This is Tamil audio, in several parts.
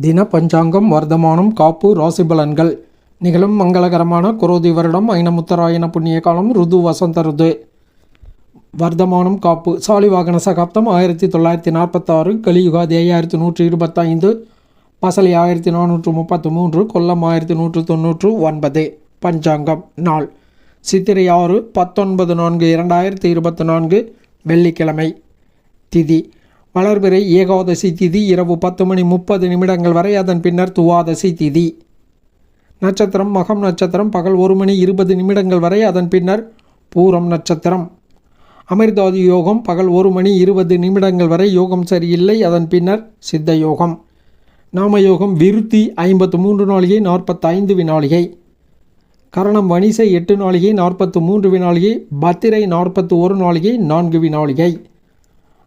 தின பஞ்சாங்கம் வர்த்தமானம் காப்பு ராசி பலன்கள் நிகழும் மங்களகரமான குரோதி வருடம் ஐனமுத்தராயண புண்ணிய காலம் ருது வசந்த ருது. வர்த்தமானம் காப்பு சாலிவாகன சகாப்தம் ஆயிரத்தி தொள்ளாயிரத்தி நாற்பத்தாறு கலியுகாதி ஐயாயிரத்தி நூற்றி இருபத்தைந்து. பசலி ஆயிரத்தி நானூற்று முப்பத்து மூன்று கொல்லம் ஆயிரத்தி நூற்று தொண்ணூற்று ஒன்பது. பஞ்சாங்கம் நாள். சித்திரை ஆறு பத்தொன்பது நான்கு இரண்டாயிரத்தி இருபத்தி நான்கு வெள்ளிக்கிழமை. திதி வளர்பிறை ஏகாதசி திதி இரவு பத்து மணி முப்பது நிமிடங்கள் வரை அதன் பின்னர் துவாதசி திதி. நட்சத்திரம் மகம் நட்சத்திரம் பகல் ஒரு மணி இருபது நிமிடங்கள் வரை அதன் பின்னர் பூரம் நட்சத்திரம். அமிர்தாதி யோகம் பகல் ஒரு மணி இருபது நிமிடங்கள் வரை யோகம் சரியில்லை அதன் பின்னர் சித்த யோகம் நாம யோகம் விருத்தி ஐம்பத்து மூன்று நாளிகை நாற்பத்தைந்து வினாளிகை. கரணம் வணிசை எட்டு நாளிகை நாற்பத்து மூன்று வினாளிகை பத்திரை நாற்பத்து ஒரு நாளிகை நான்கு வினாளிகை.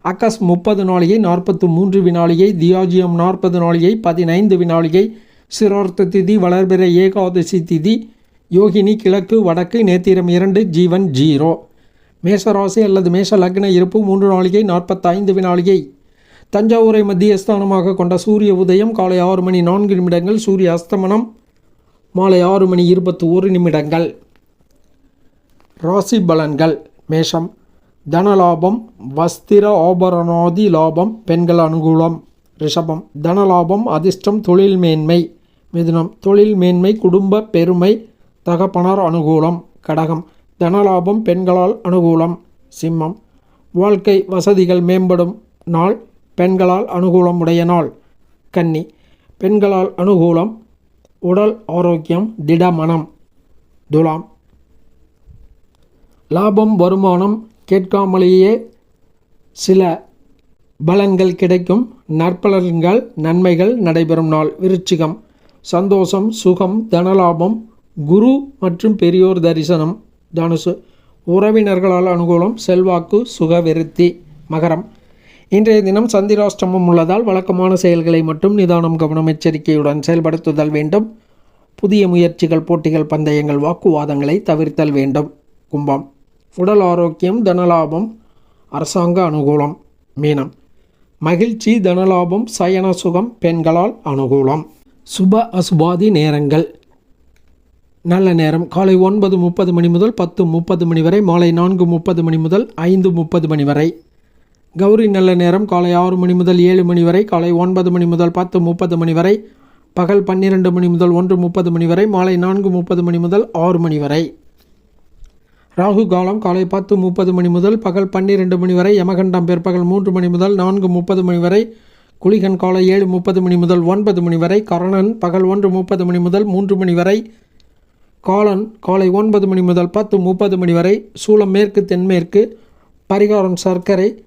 அக்கஸ் முப்பது நாளிகை நாற்பத்து மூன்று வினாளிகை தியாஜியம் நாற்பது நாளிகை பதினைந்து வினாளிகை சிரார்த்த திதி வளர்பிற ஏகாதசி திதி யோகினி கிழக்கு வடக்கு நேத்திரம் இரண்டு ஜீவன் ஜீரோ. மேஷராசி அல்லது மேஷ லக்ன இருப்பு மூன்று நாளிகை நாற்பத்தைந்து வினாளிகை. தஞ்சாவூரை மத்தியஸ்தானமாக கொண்ட சூரிய உதயம் காலை ஆறு மணி நான்கு நிமிடங்கள் சூரிய அஸ்தமனம் மாலை ஆறு மணி இருபத்தி ஒரு நிமிடங்கள். ராசி பலன்கள் மேஷம். தனலாபம் வஸ்திர ஆபரணாதி லாபம் பெண்கள் அனுகூலம் ரிஷபம். தனலாபம் அதிர்ஷ்டம் தொழில் மேன்மை. மிதுனம் தொழில் மேன்மை குடும்ப பெருமை தகப்பனார் அனுகூலம். கடகம் தனலாபம் பெண்களால் அனுகூலம். சிம்மம் வாழ்க்கை வசதிகள் மேம்படும் நாள் பெண்களால் அனுகூலம் உடைய நாள். கன்னி பெண்களால் அனுகூலம். உடல் ஆரோக்கியம் திடமனம். துலாம் லாபம் வருமானம் கேட்காமலேயே சில பலன்கள் கிடைக்கும். நற்பலன்கள் நன்மைகள் நடைபெறும் நாள். விருச்சிகம். சந்தோஷம் சுகம் தனலாபம் குரு மற்றும் பெரியோர் தரிசனம். தனுசு. உறவினர்களால் அனுகூலம் செல்வாக்கு சுகவிருத்தி மகரம். இன்றைய தினம் சந்திராஷ்டமம் உள்ளதால் வழக்கமான செயல்களை மட்டும் நிதானம் கவனம் எச்சரிக்கையுடன் செயல்படுத்துதல் வேண்டும். புதிய முயற்சிகள் போட்டிகள் பந்தயங்கள் வாக்குவாதங்களை தவிர்த்தல் வேண்டும். கும்பம். உடல் ஆரோக்கியம் தனலாபம் அரசாங்க அனுகூலம் மீனம். மகிழ்ச்சி தனலாபம் சயன சுகம் பெண்களால் அனுகூலம். சுப அசுபாதி நேரங்கள். நல்ல நேரம். காலை ஒன்பது முப்பது மணி முதல் பத்து முப்பது மணி வரை மாலை நான்கு முப்பது மணி முதல் ஐந்து முப்பது மணி வரை. கௌரி நல்ல நேரம். காலை ஆறு மணி முதல் ஏழு மணி வரை காலை ஒன்பது மணி முதல் பத்து முப்பது மணி வரை. பகல் பன்னிரெண்டு மணி முதல் ஒன்று முப்பது மணி வரை மாலை நான்கு முப்பது மணி முதல் ஆறு மணி வரை. ராகு காலம் காலை பத்து முப்பது மணி முதல் பகல் பன்னிரெண்டு மணி வரை யமகண்டம் பிற்பகல் மூன்று மணி முதல் நான்கு முப்பது மணி வரை குளிகன் காலை ஏழு முப்பது மணி முதல் ஒன்பது மணி வரை கரணன் பகல் ஒன்று முப்பது மணி முதல் மூன்று மணி வரை காலன் காலை ஒன்பது மணி முதல் பத்து முப்பது மணி வரை சூளம் மேற்கு தென்மேற்கு பரிகாரம் சர்க்கரை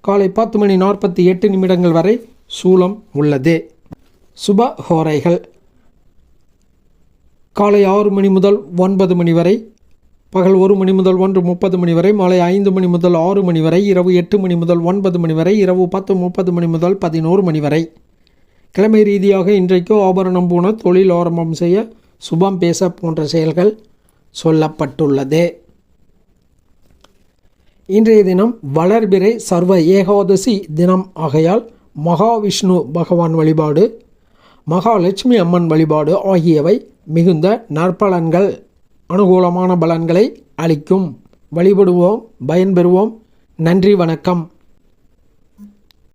காலை பத்து மணி நாற்பத்தி எட்டு நிமிடங்கள் வரை சூளம் உள்ளது. சுப ஹோரைகள். காலை ஆறு மணி முதல் ஒன்பது மணி வரை பகல் ஒரு மணி முதல் ஒன்று முப்பது மணி வரை மாலை ஐந்து மணி முதல் ஆறு மணி வரை இரவு எட்டு மணி முதல் ஒன்பது மணி வரை இரவு பத்து முப்பது மணி முதல் பதினோரு மணி வரை. கிழமை ரீதியாக இன்றைக்கு ஆபரணம் பூண தொழில் ஆரம்பம் செய்ய சுபம் பேச போன்ற செயல்கள் சொல்லப்பட்டுள்ளது. இன்றைய தினம் வளர்பிறை சர்வ ஏகாதசி தினம் ஆகையால் மகாவிஷ்ணு பகவான் வழிபாடு மகாலட்சுமி அம்மன் வழிபாடு ஆகியவை மிகுந்த நற்பலன்கள். அனுகூலமான பலன்களை அளிக்கும். வழிபடுவோம் பயன்பெறுவோம். நன்றி வணக்கம்.